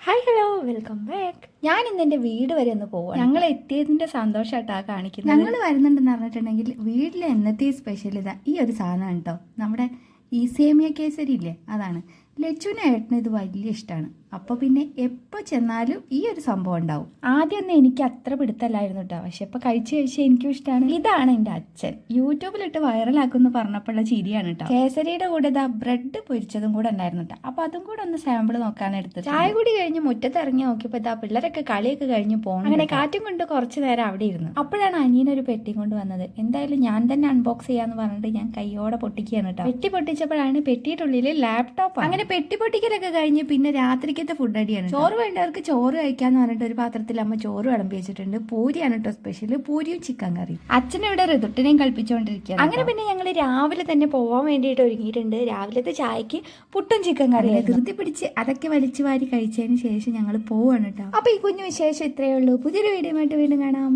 Hi hello welcome back ഞാൻ ഇന്ന് എന്റെ വീട് വരെ ഒന്ന് പോവാം ഞങ്ങൾ എത്തിയതിന്റെ സന്തോഷമായിട്ടാ കാണിക്കുന്നത്. ഞങ്ങൾ വരുന്നുണ്ടെന്ന് പറഞ്ഞിട്ടുണ്ടെങ്കിൽ വീട്ടിലെ എന്നത്തെ സ്പെഷ്യൽ ഇതാ. ഈ ഒരു സാധനമാണ് കേട്ടോ നമ്മുടെ ഈ സേമിയ കേസരി ഇല്ലേ അതാണ്. ലച്ചുവിന് ഏട്ടന് ഇത് വലിയ ഇഷ്ടമാണ് അപ്പോൾ പിന്നെ എപ്പോൾ ചെന്നാലും ഈ ഒരു സംഭവം ഉണ്ടാവും. ആദ്യമൊന്നും എനിക്ക് അത്ര പിടുത്തല്ലായിരുന്നു കേട്ടോ പക്ഷെ ഇപ്പൊ കഴിച്ച് കഴിച്ച് എനിക്കും ഇഷ്ടമാണ് ഇതാണ് എന്റെ അച്ഛൻ. യൂട്യൂബിലിട്ട് വൈറലാക്കുമെന്ന് പറഞ്ഞപ്പോഴുള്ള ചിരിയാണ് കേട്ടോ കേസരിയുടെ കൂടെ ഇതാ ബ്രെഡ് പൊരിച്ചതും കൂടെ ഉണ്ടായിരുന്നു കേട്ടോ അപ്പൊ അതും കൂടെ ഒന്ന് സാമ്പിൾ നോക്കാൻ എടുത്തത് ചായ കൂടി കഴിഞ്ഞ് മുറ്റത്ത് ഇറങ്ങി നോക്കിയപ്പോ ഇതാ പിള്ളേരൊക്കെ കളിയൊക്കെ കഴിഞ്ഞ് പോകണം അങ്ങനെ കാറ്റും കൊണ്ട് കുറച്ച് നേരം അവിടെ ഇരുന്നു. അപ്പോഴാണ് അനിയനൊരു പെട്ടി കൊണ്ട് വന്നത്. എന്തായാലും ഞാൻ തന്നെ അൺബോക്സ് ചെയ്യാന്ന് പറഞ്ഞിട്ട് ഞാൻ കൈയോടെ പൊട്ടിക്കുകയാണ് കേട്ടോ പെട്ടി പൊട്ടിച്ചപ്പോഴാണ് പെട്ടിയിട്ടുള്ളിൽ ലാപ്ടോപ്പ് അങ്ങനെ പെട്ടി പൊട്ടിക്കലൊക്കെ കഴിഞ്ഞ് പിന്നെ രാത്രിക്കത്തെ ഫുഡ് അടിയാണ് ചോറ് വേണ്ടവർക്ക് ചോറ് കഴിക്കാന്ന് പറഞ്ഞിട്ട് ഒരു പാത്രത്തിൽ അമ്മ ചോറ് വിളമ്പി വെച്ചിട്ടുണ്ട്. പൂരിയാണ് കേട്ടോ സ്പെഷ്യൽ പൂരിയും ചിക്കൻ കറിയും. അച്ഛനിവിടെ റിതുട്ടിനെയും കളിപ്പിച്ചുകൊണ്ടിരിക്കുക അങ്ങനെ പിന്നെ ഞങ്ങൾ രാവിലെ തന്നെ പോവാൻ വേണ്ടിയിട്ട് ഒരുങ്ങിയിട്ടുണ്ട്. രാവിലത്തെ ചായക്ക് പുട്ടും ചിക്കൻ കറി ധൃതി പിടിച്ച് അതൊക്കെ വലിച്ചു വാരി കഴിച്ചതിന് ശേഷം ഞങ്ങൾ പോവാണ് കേട്ടോ അപ്പൊ ഈ കുഞ്ഞു വിശേഷം ഇത്രയേ ഉള്ളൂ. പുതിയൊരു വീഡിയോ ആയിട്ട് വീണ്ടും കാണാം.